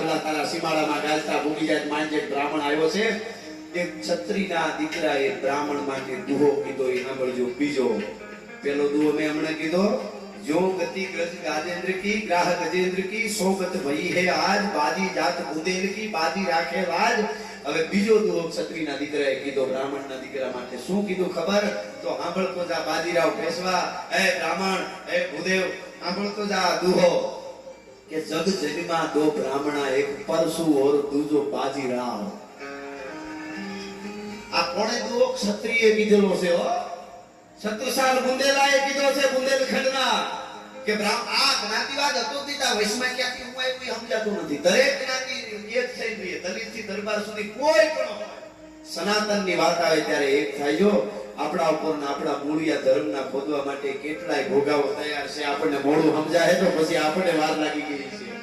પેલા તારા સીમાડામાં ગાજતા ભૂગી જાય માંજે બ્રાહ્મણ આવ્યો છે. એક છત્રીના દીકરાએ બ્રાહ્મણ માટે દુહો કીધો, એ સાંભળજો. બીજો, પેલો દુહો મેં હમણાં કીધો, જો ગતિ ગ્રજ ગાજેન્દ્ર કી ગ્રાહ ગજેન્દ્ર કી સોગત ભઈ હે આજ, બાજી જાત બુદેલ કી, બાજી રાખે રાજ હવે બીજો દુહો ક્ષત્રિયના દીકરાએ કીધો, બ્રાહ્મણના દીકરા માટે શું કીધું ખબર? તો સાંભળતો જા બાજીરાવ પેશવા એ બ્રાહ્મણ એ ભૂદેવ, સાંભળતો જા દુહો. કે જગ જગમાં દો બ્રાહ્મણા એક પરસુ ઓર દૂજો બાજીરાવ આ કોણે દુહો ક્ષત્રિય કીધેલો છે હો શત્રુસાલ બુંદેલાએ કીધો છે બુંદેલખંડના કે બ્રાહ્મ આ જ્ઞાતિવાદ હતો તે તા વૈશ્વમાં ક્યાંથી હું આવ્યું એ સમજાતું નથી દરેક જ્ઞાતિ એક થઈ ગઈ દલિતથી દરબાર સુધી કોઈ પણ હોય સનાતનની વાત આવે ત્યારે એક થાય જો આપણા ઉપર આપણા મૂળિયા ધર્મના ખોદવા માટે કેટલાય ભોગાવો તૈયાર છે. આપણને મોડું સમજાય તો પછી આપણને વાર લાગી ગઈ છે.